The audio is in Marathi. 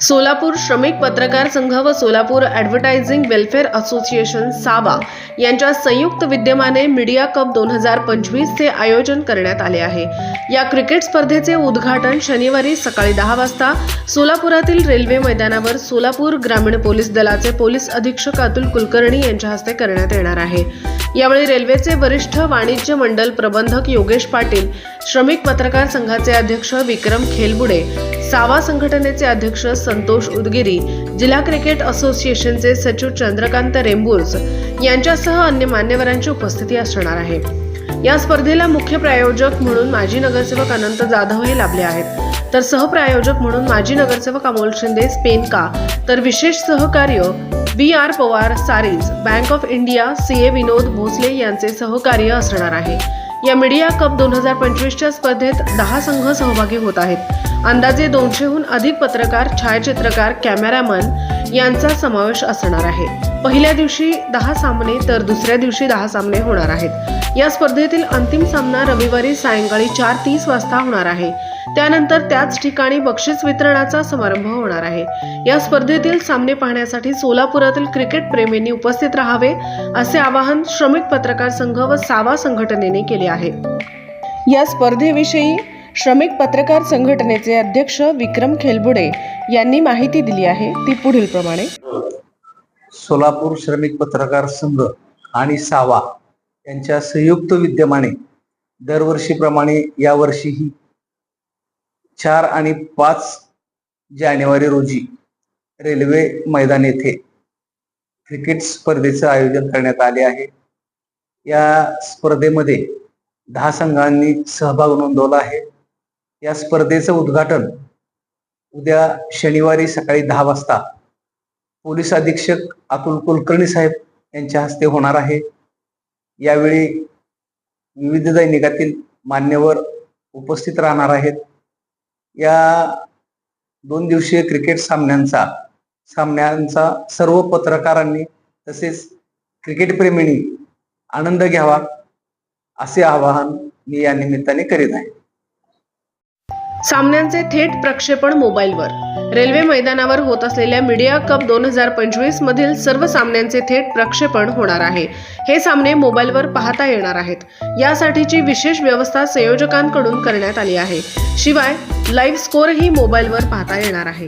सोलापूर श्रमिक पत्रकार संघ व सोलापूर ॲडव्हर्टायझिंग वेलफेअर असोसिएशन साबा यांच्या संयुक्त विद्यमाने मीडिया कप दोन हजार पंचवीसचे आयोजन करण्यात आले आहे. या क्रिकेट स्पर्धेचे उद्घाटन शनिवारी सकाळी दहा वाजता सोलापुरातील रेल्वे मैदानावर सोलापूर ग्रामीण पोलीस दलाचे पोलीस अधीक्षक अतुल कुलकर्णी यांच्या हस्ते करण्यात येणार आहे. यावेळी रेल्वेचे वरिष्ठ वाणिज्य मंडल प्रबंधक योगेश पाटील श्रमिक पत्रकार संघाचे अध्यक्ष विक्रम खेलबुडे सावा संघटनेचे अध्यक्ष संतोष उदगिरी जिल्हा क्रिकेट असोसिएशनचे सचिव चंद्रकांत रेंबुर्स यांच्यासह अन्य मान्यवरांची उपस्थिती असणार आहे. या स्पर्धेला मुख्य प्रायोजक म्हणून माजी नगरसेवक अनंत जाधव हे लाभले आहेत. तर सहप्रायोजक म्हणून माजी नगरसेवक अमोल शिंदे स्पेनका तर विशेष सहकार्य B R Pawar sarees bank of India C A Vinod Bhosale यांचे सहकार्य असणार आहे. या मीडिया कप दोन हजार पंचवीसच्या स्पर्धेत दहा संघ सहभागी होत आहेत. अंदाजे दोनशेहून अधिक पत्रकार छायाचित्रकार कॅमेरामन यांचा समावेश असणार आहे. पहिल्या दिवशी दहा सामने तर दुसऱ्या दिवशी दहा सामने होणार आहेत. या स्पर्धेतील अंतिम सामना रविवारी सायंकाळी चार तीस वाजता होणार आहे. त्यानंतर त्याच ठिकाणी बक्षीस वितरणाचा समारंभ होणार आहे. या स्पर्धेतील सामने पाहण्यासाठी सोलापुरातील क्रिकेट प्रेमींनी उपस्थित राहावे असे आवाहन श्रमिक पत्रकार संघ व सावा संघटनेने केले आहे. या स्पर्धेविषयी श्रमिक पत्रकार संघटनेचे अध्यक्ष विक्रम खेलबुडे यांनी माहिती दिली आहे. ती पुढील प्रमाणे. सोलापूर श्रमिक पत्रकार संघ आणि सावा यांच्या संयुक्त विद्यमाने दरवर्षीप्रमाणे यावर्षीही चार आणि पाच जानेवारी रोजी रेल्वे मैदान येथे क्रिकेट स्पर्धेचं आयोजन करण्यात आले आहे. या स्पर्धेमध्ये दहा संघांनी सहभाग नोंदवला आहे. या स्पर्धेचं उद्घाटन उद्या शनिवारी सकाळी दहा वाजता पोलीस अधीक्षक अतुल कुलकर्णी साहेब यांच्या हस्ते होणार आहे. यावेळी विविध दैनिकातील मान्यवर उपस्थित राहणार आहेत. या दोन दिवसीय क्रिकेट सामन्यांचा सामन्यांचा सर्व पत्रकारांनी तसेच क्रिकेटप्रेमींनी आनंद घ्यावा असे आवाहन मी या निमित्ताने करीत आहे. सामन्यांचे थेट प्रक्षेपण मोबाईलवर. रेल्वे मैदानावर होत असलेल्या मीडिया कप दोन हजार पंचवीस मधील सर्व सामन्यांचे थेट प्रक्षेपण होणार आहे. हे सामने मोबाईलवर पाहता येणार आहेत. यासाठीची विशेष व्यवस्था संयोजकांकडून करण्यात आली आहे. शिवाय लाईव्ह स्कोरही मोबाईलवर पाहता येणार आहे.